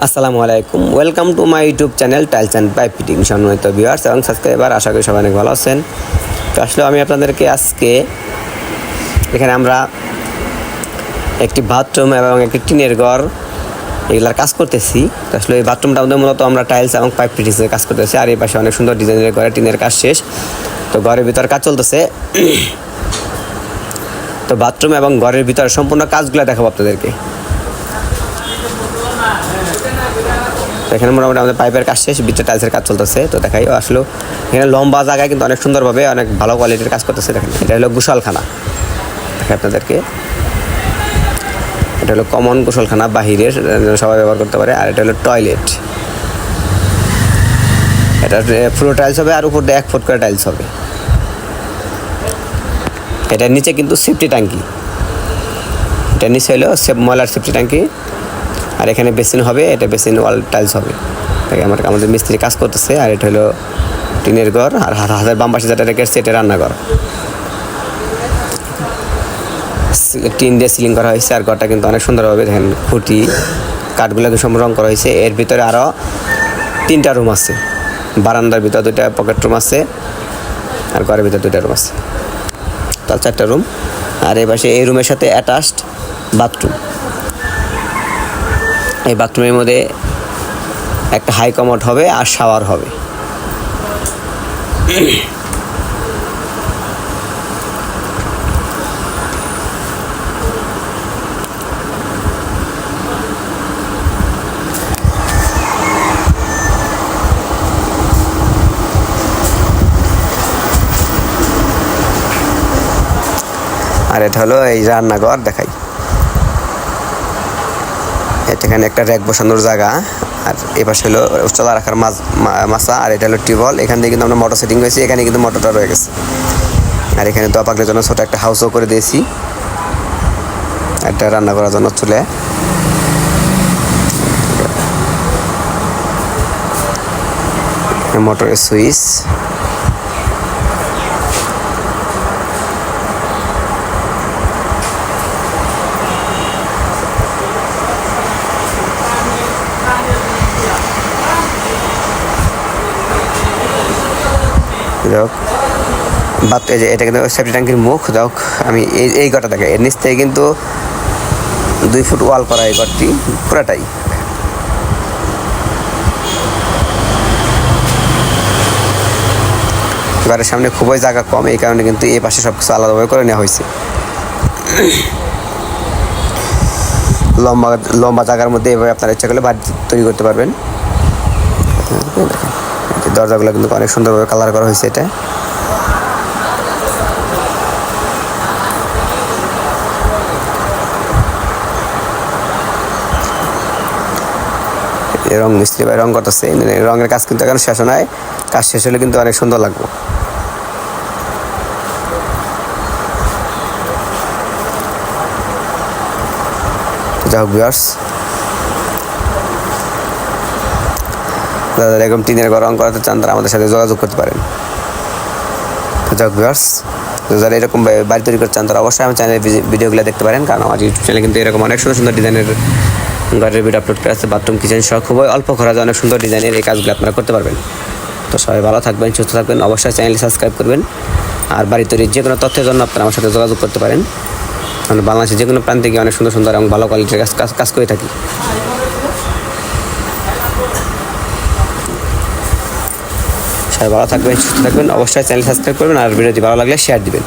আসসালামু আলাইকুম। Welcome to my YouTube channel tiles and pipe fitting সম্মানিত ভিউয়ার্স এবং সাবস্ক্রাইবার আশা করি সবাই অনেক ভালো আছেন। তো আসলে আমি আপনাদেরকে আজকে এখানে আমরা একটি বাথরুম এবং একটি টিনের ঘর এগুলার কাজ করতেছি। তো আসলে এই বাথরুমটা আমাদের মূলত আমরা টাইলস এবং পাইপ ফিটিংসের কাজ করতেছি। আর এই পাশে অনেক সুন্দর ডিজাইনের ঘরে টিনের কাজ শেষ। তো ঘরের ভিতর কাজ চলতেছে। তো বাথরুম এবং ঘরের ভিতরে সম্পূর্ণ কাজগুলো দেখাবো আপনাদেরকে। তো এখানে মোটামুটি আমাদের পাইপের কাজ শেষ, ভিতরে টাইলসের কাজ চলতেছে। তো দেখাই আসলে এখানে লম্বা জায়গায় কিন্তু অনেক সুন্দরভাবে অনেক ভালো কোয়ালিটির কাজ করতেছে, দেখেন। এটা হলো গোসলখানা। দেখাই আপনাদেরকে। এটা হলো কমন গোসলখানা, বাহিরের সবাই ব্যবহার করতে পারে। আর এটা হলো টয়লেট এটা পুরো টাইলস হবে আর উপর দিয়ে এক ফুট করে টাইলস হবে। এটার নিচে কিন্তু সেফটি ট্যাঙ্কি। এটার নিচে হলো ময়লার সেফটি ট্যাঙ্কি। আর এখানে বেসিন হবে, এটা বেসিন ওয়াল টাইলস হবে। আমার, আমাদের মিস্ত্রি কাজ করতেছে, আর এটা হলো টিনের ঘর, আর হাত- হাতের বাম পাশে যেটা রেখেছে, এটা রান্নাঘর টিন দিয়ে সিলিং করা হয়েছে, আর ঘরটা কিন্তু অনেক সুন্দরভাবে দেখেন, খুঁটি কাঠগুলোকে সব রং করা হয়েছে। এর ভিতরে আরও তিনটা রুম আছে, বারান্দার ভিতরে দুইটা, পকেট রুম আছে, আর ঘরের ভিতরে দুইটা রুম আছে। তার চারটা রুম, আর এই পাশে এই রুমের সাথে অ্যাটাচড বাথরুম। এই বাথরুমের মধ্যে একটা হাই কমোড হবে আর শাওয়ার হবে। আর এটা হলো এই রান্নাঘর, দেখাই। এখানে একটা র্যাক বসানোর জায়গা, আর এ পাশে হলো উচ্চতা রাখার মাছ মাছা আর এটা হলো টিউবওয়েল। এখান থেকে কিন্তু আমরা মোটর সেটিং হয়েছি এখানে কিন্তু মোটরটা রয়ে গেছে। আর এখানে দোয়া পাকলের জন্য ছোট একটা হাউসও করে দিয়েছি। একটা রান্না করার জন্য চুলে। মোটরের সুইচ। যাই হোক। বাত এই যে এটা কিন্তু সেফটি ট্যাঙ্কির মুখ, যাই হোক, আমি এই এই ঘরটা দেখে এর নিচ থেকে কিন্তু দুই ফুট ওয়াল করা এই ঘরটি, পুরাটাই। ঘরের সামনে খুবই জায়গা কম, এই কারণে কিন্তু এই পাশে সব কিছু আলাদাভাবে করে নেওয়া হয়েছে। লম্বা লম্বা জায়গার মধ্যে এভাবে আপনারা ইচ্ছা করলে বাড়ি তৈরি করতে পারবেন। দরজাগুলো কিন্তু অনেক সুন্দরভাবে কালার করা হয়েছে এটা। রং মিস্ত্রি ভাই রং করতেছে রঙের কাজ কিন্তু এখন শেষ নয়। কাজ শেষ হলে কিন্তু অনেক সুন্দর লাগবে। যাই হোক যারা এরকম টিনের ঘর রং করাতে চান, তারা আমাদের সাথে যোগাযোগ করতে পারেন। যাক ভিউয়ার্স যারা এরকম বাড়ি তৈরি করতে চান, তারা অবশ্যই আমার চ্যানেলের ভিডিওগুলো দেখতে পারেন, কারণ আমার ইউটিউব চ্যানেলে কিন্তু এরকম অনেক সুন্দর সুন্দর ডিজাইনের ঘরের ভিডিও আপলোড করা আছে বাথরুম কিচেন সহ খুবই অল্প খরচে অনেক সুন্দর ডিজাইনের এই কাজগুলো আপনারা করতে পারবেন। তো সবাই ভালো থাকবেন, সুস্থ থাকবেন, অবশ্যই চ্যানেলটি সাবস্ক্রাইব করবেন। আর বাড়ি তৈরির যে কোনো তথ্যের জন্য আপনারা আমার সাথে যোগাযোগ করতে পারেন। আমরা বাংলাদেশের যে কোনো প্রান্তে গিয়ে অনেক সুন্দর সুন্দর এবং ভালো কোয়ালিটির কাজ- কাজ করে থাকি। ভালো থাকবেন সুস্থ থাকবেন। অবশ্যই চ্যানেল সাবস্ক্রাইব করবেন আর ভিডিওটি ভালো লাগলে শেয়ার দিবেন।